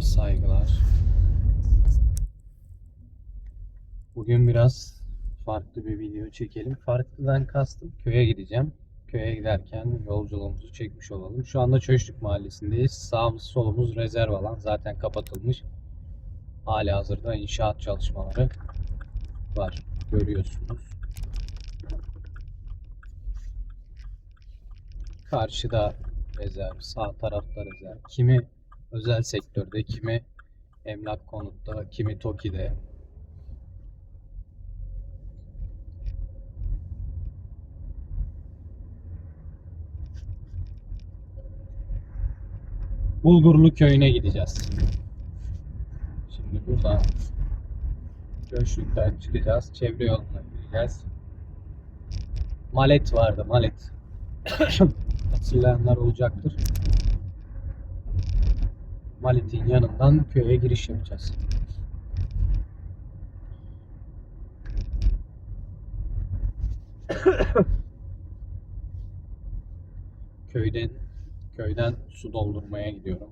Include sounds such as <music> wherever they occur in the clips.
Selamlar, saygılar. Bugün biraz farklı bir video çekelim. Farklıdan kastım köye gideceğim. Köye giderken yolculuğumuzu çekmiş olalım. Şu anda Çöşlük Mahallesi'ndeyiz. Sağımız solumuz rezerv alan zaten kapatılmış. Hali hazırda inşaat çalışmaları var. Görüyorsunuz. Karşıda rezerv, sağ tarafta rezerv. Kimi özel sektörde, kimi emlak konutta, kimi TOKİ'de. Bulgurlu köyüne gideceğiz. Şimdi buradan Göçlük'ten çıkacağız. Çevre yoluna gireceğiz. Malet vardı, malet. <coughs> Hatırlayanlar olacaktır. Malet'in yanından köye giriş yapacağız. <coughs> Köyden köyden su doldurmaya gidiyorum.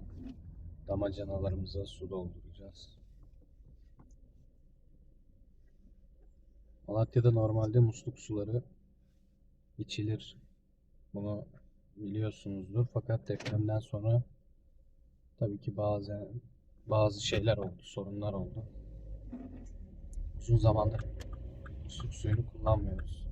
Damacanalarımıza su dolduracağız. Malatya'da normalde musluk suları içilir. Bunu biliyorsunuzdur. Fakat depremden sonra tabii ki bazı bazı şeyler oldu, sorunlar oldu. Uzun zamandır musluk suyunu kullanmıyoruz.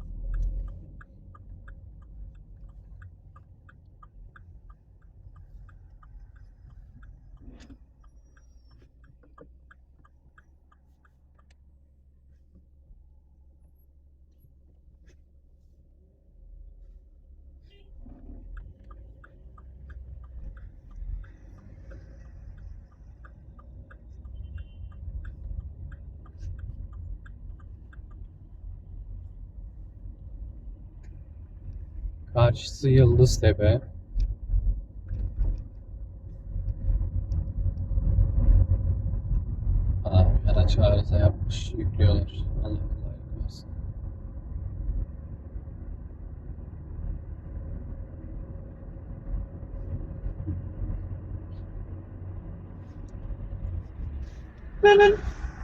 Karşısı Yıldıztepe. Aa, araç arıza yapmış, yüklüyorlar. Allah kolaylık versin.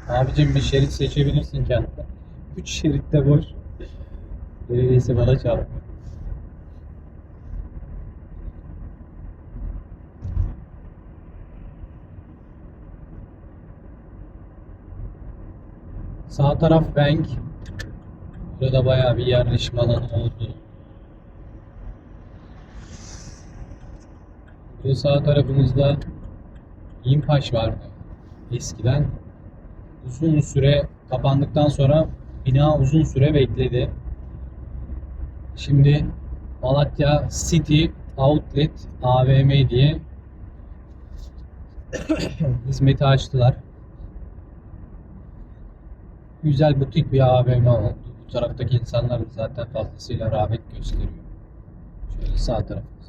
Abicim bir şerit seçebilirsin kendine. Üç şeritte boş. Neredeyse bana çarpıyor. Sağ taraf bank. Burada bayağı bir yerleşim alanı oldu. Burada sağ tarafımızda İmpaş vardı eskiden. Uzun süre kapandıktan sonra bina uzun süre bekledi. Şimdi Malatya City Outlet AVM diye <coughs> hizmeti açtılar. Güzel butik bir AVM oldu. Bu taraftaki insanlar zaten fazlasıyla rağbet gösteriyor. Şöyle sağ tarafımızda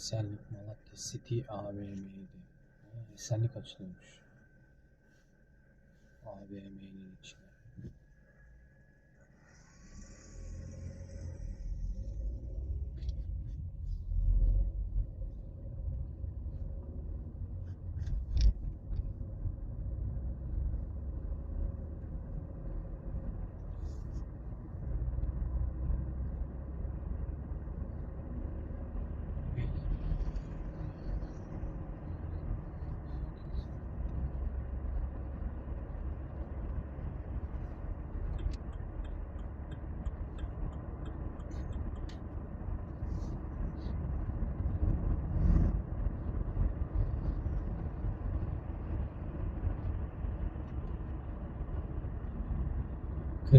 Esenlik Malatya City AVM'ydi. Esenlik açılıyormuş. AVM'nin içine.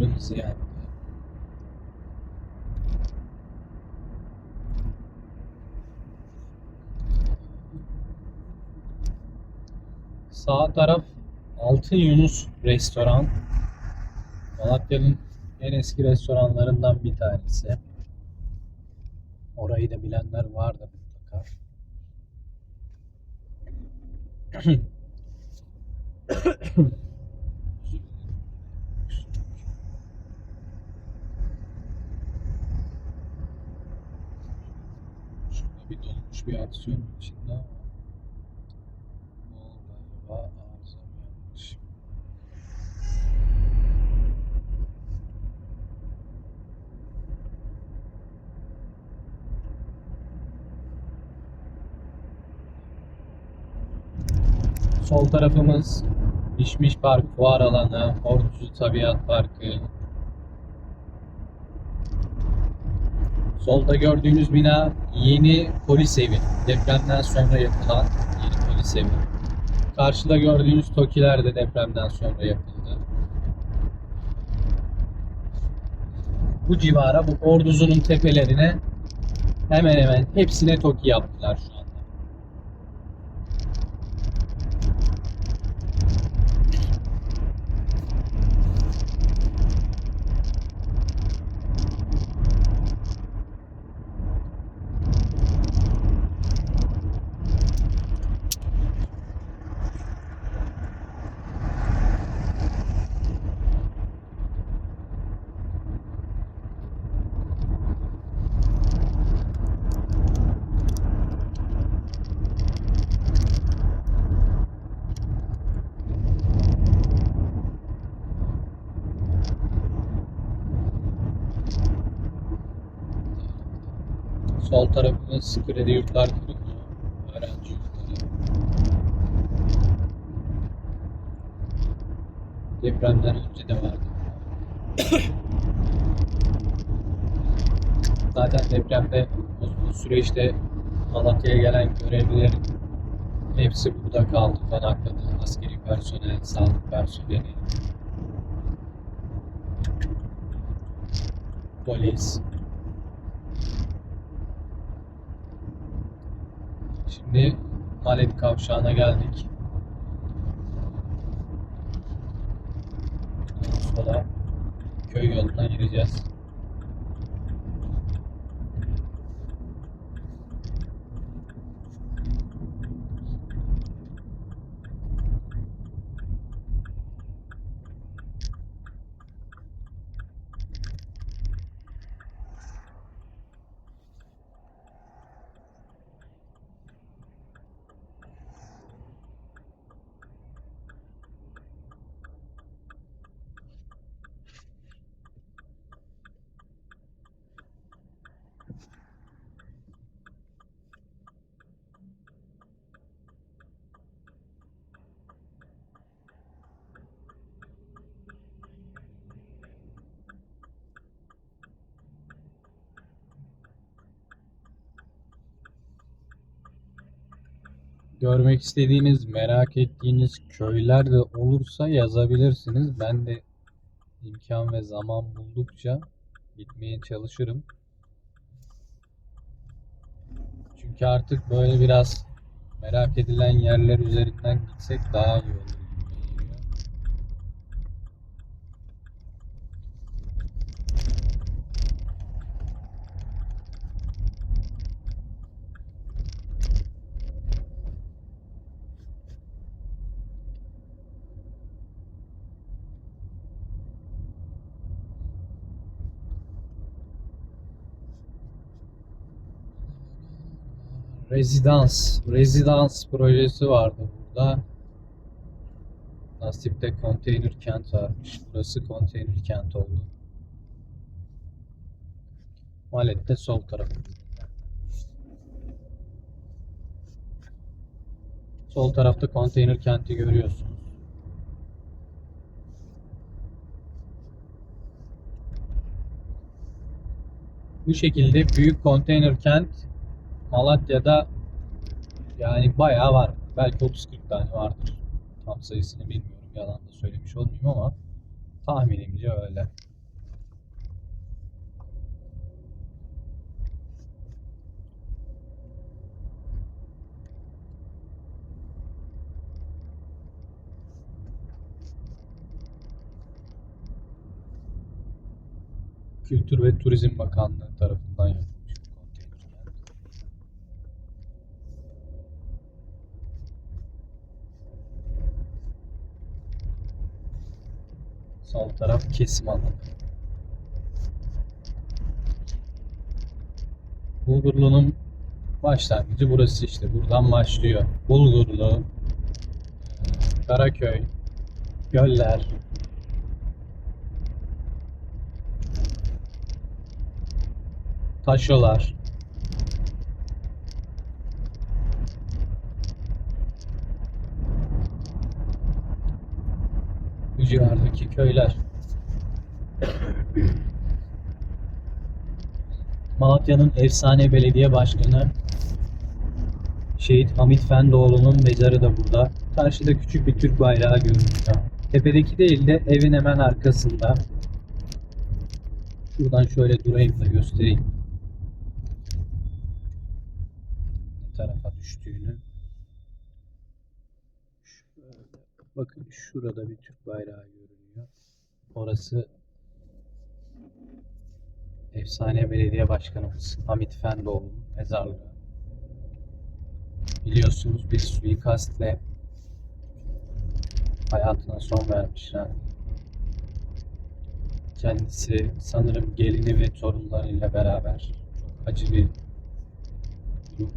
Kırmızı yandı. Sağ taraf Altın Yunus restoran. Malatya'nın en eski restoranlarından bir tanesi. Orayı da bilenler vardır mutlaka. Şurada <clears throat> bir aksiyon içinde ama ne oldu acaba? Arıza mı yapmış? Sol tarafımız Mişmiş Park, Fuar Alanı, Orducu Tabiat Parkı. Solda gördüğünüz bina yeni polis evi. Depremden sonra yapılan yeni polis evi. Karşıda gördüğünüz TOKİ'ler de depremden sonra yapıldı. Bu civara, bu Orduzu'nun tepelerine hemen hemen hepsine TOKİ yaptılar şu anda. Sol tarafımız kredi yurtlar kurumu, öğrenci yurtları. Depremden önce de vardı. <coughs> Zaten depremde bu, süreçte Malatya'ya gelen görevlilerin hepsi burada kaldı, konakladı. Askeri personel, sağlık personeli, polis. Şimdi Malet kavşağına geldik. Sola köy yoluna gireceğiz. Görmek istediğiniz, merak ettiğiniz köyler de olursa yazabilirsiniz. Ben de imkan ve zaman buldukça gitmeye çalışırım. Çünkü artık böyle biraz merak edilen yerler üzerinden gitsek daha iyi olur gibi geliyor. Rezidans, rezidans projesi vardı burada. Nasip'te konteyner kent varmış. Burası konteyner kent oldu. Malet'te sol tarafı. Sol tarafta konteyner kenti görüyorsunuz. Bu şekilde büyük konteyner kent Malatya'da yani bayağı var. Belki 30-40 tane vardır. Tam sayısını bilmiyorum. Yalan da söylemiş olmayayım ama tahminimce öyle. Kültür ve Turizm Bakanlığı tarafından yapılmış bir konteyner kent. Sol taraf kesim alanı. Bulgurlu'nun başlangıcı burası işte. Buradan başlıyor. Bulgurlu, Karaköy, Göller, Taşolar. Bu civardaki köyler. Malatya'nın efsane belediye başkanı Şehit Hamit Fendoğlu'nun mezarı da burada. Karşıda küçük bir Türk bayrağı görünüyor. Tepedeki değil de evin hemen arkasında. Şuradan şöyle durayım da göstereyim. Ne tarafa düştüğünü. Şöyle, bakın şurada bir Türk bayrağı görünüyor. Orası efsane belediye başkanımız Hamit Fendoğlu'nun mezarlığı. Biliyorsunuz bir suikastle hayatına son vermişler. Kendisi sanırım gelini ve torunlarıyla beraber çok acı bir durum.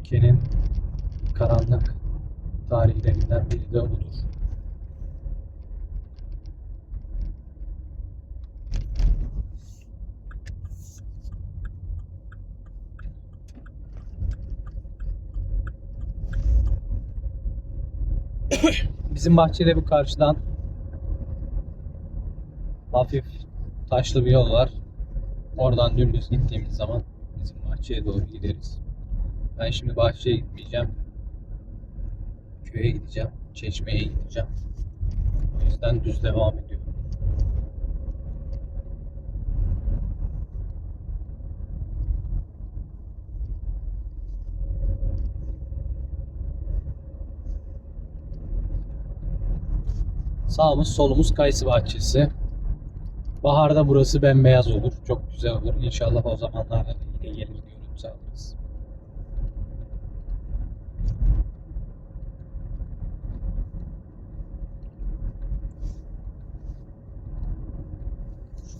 Ülkenin karanlık tarihlerinden biri de budur. <coughs> Bizim bahçede bu karşıdan hafif taşlı bir yol var. Oradan dümdüz gittiğimiz zaman bizim bahçeye doğru gideriz. Ben şimdi bahçeye gitmeyeceğim. Köye gideceğim. Çeşmeye gideceğim. O yüzden düz devam ediyorum. Sağımız solumuz kayısı bahçesi. Baharda burası bembeyaz olur. Çok güzel olur. İnşallah o zamanlarda da yine gelir görüntü alırız.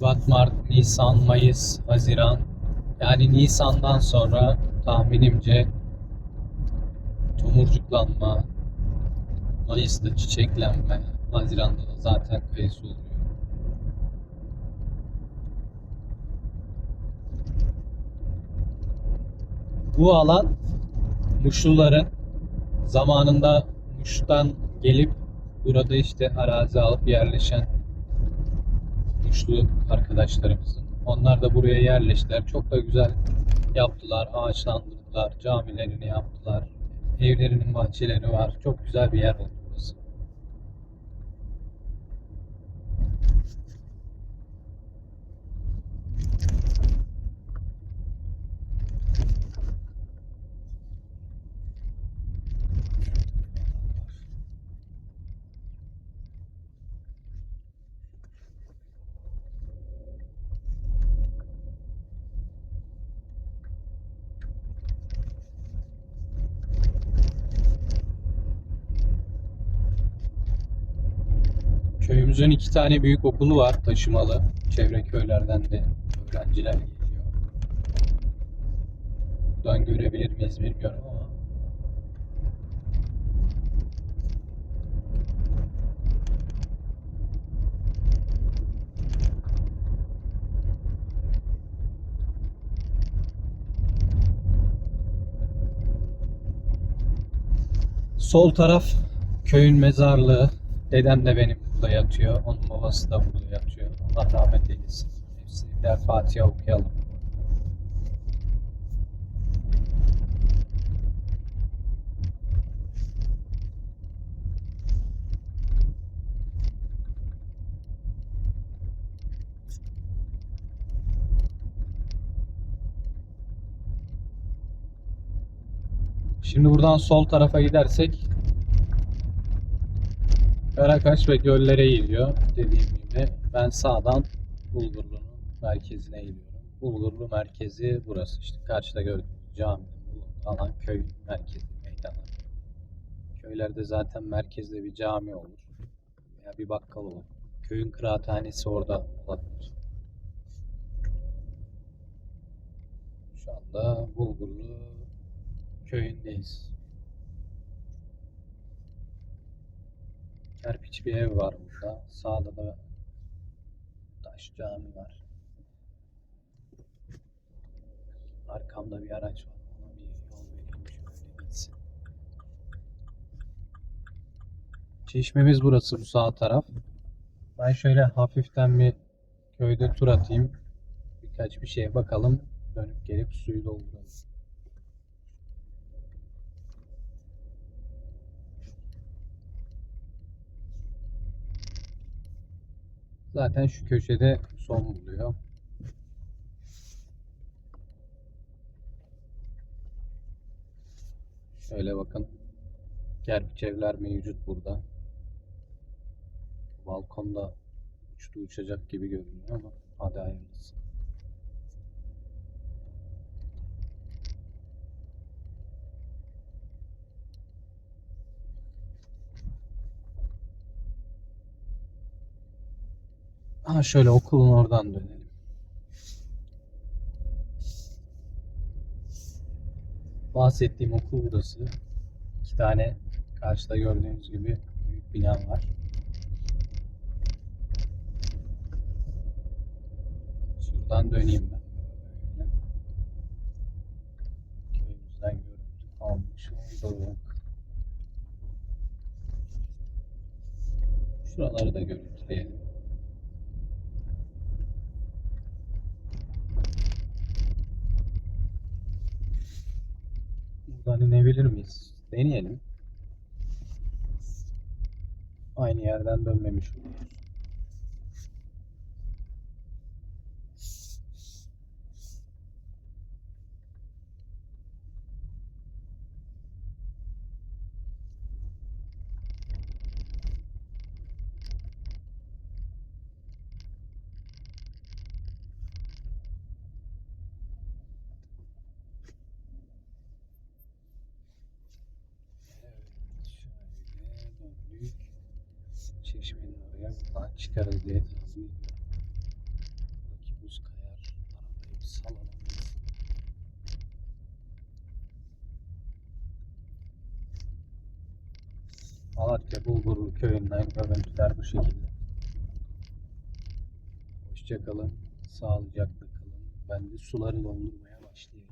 Şubat, Mart, Nisan, Mayıs, Haziran. Yani Nisan'dan sonra tahminimce tomurcuklanma, Mayıs'ta çiçeklenme, Haziran'da da zaten kayısı oluyor. Bu alan Muşluların zamanında Muş'tan gelip burada işte arazi alıp yerleşen Muşlu arkadaşlarımızın. Onlar da buraya yerleştiler. Çok da güzel yaptılar, ağaçlandırdılar, camilerini yaptılar. Evlerinin bahçeleri var. Çok güzel bir yer oldu burası. Köyümüzün iki tane büyük okulu var taşımalı. Çevre köylerden de öğrenciler geliyor. Buradan görebilir miyiz bilmiyorum ama. Sol taraf köyün mezarlığı. Dedem de benim burada yatıyor. Onun babası da burada yatıyor. Allah rahmet eylesin. Hepsini birer Fatiha okuyalım. Şimdi buradan sol tarafa gidersek Karakaş ve göllere gidiyor dediğim gibi. Ben sağdan Bulgurlu'nun merkezine gidiyorum. Bulgurlu merkezi burası işte. Karşıda gördüğünüz cami, alan köy merkezi, meydanı. Köylerde zaten merkezde bir cami olur. Veya bir bakkal olur. Köyün kıraathanesi orada olabilir. Şu anda Bulgurlu köyündeyiz. Kerpiç bir ev var burada. Sağda da taş cami var. Arkamda bir araç var. Çeşmemiz burası bu sağ taraf. Ben şöyle hafiften bir köyde tur atayım. Birkaç bir şeye bakalım. Dönüp gelip suyu dolduralım. Zaten şu köşede son buluyor. Şöyle bakın. Kerpiç evler mevcut burada. Balkonda uçtu uçacak gibi görünüyor ama hadi hayırlısı. Ha şöyle okulun oradan dönelim. Bahsettiğim okul burası. İki tane karşıda gördüğünüz gibi büyük bina var. Şuradan döneyim ben. Köyümüzden görüntü almış. Şuraları da görüntüleyelim. Buradan inebilir miyiz? Deneyelim. Aynı yerden dönmemiş oluruz. Çıkarız diye tahmin ediyorum. Buradaki buz kayar. Arabayı bir salalım. Malatya Bulgurlu köyünden görüntüler bu şekilde. Hoşçakalın. Sağlıcakla kalın. Ben de suları doldurmaya başlayayım.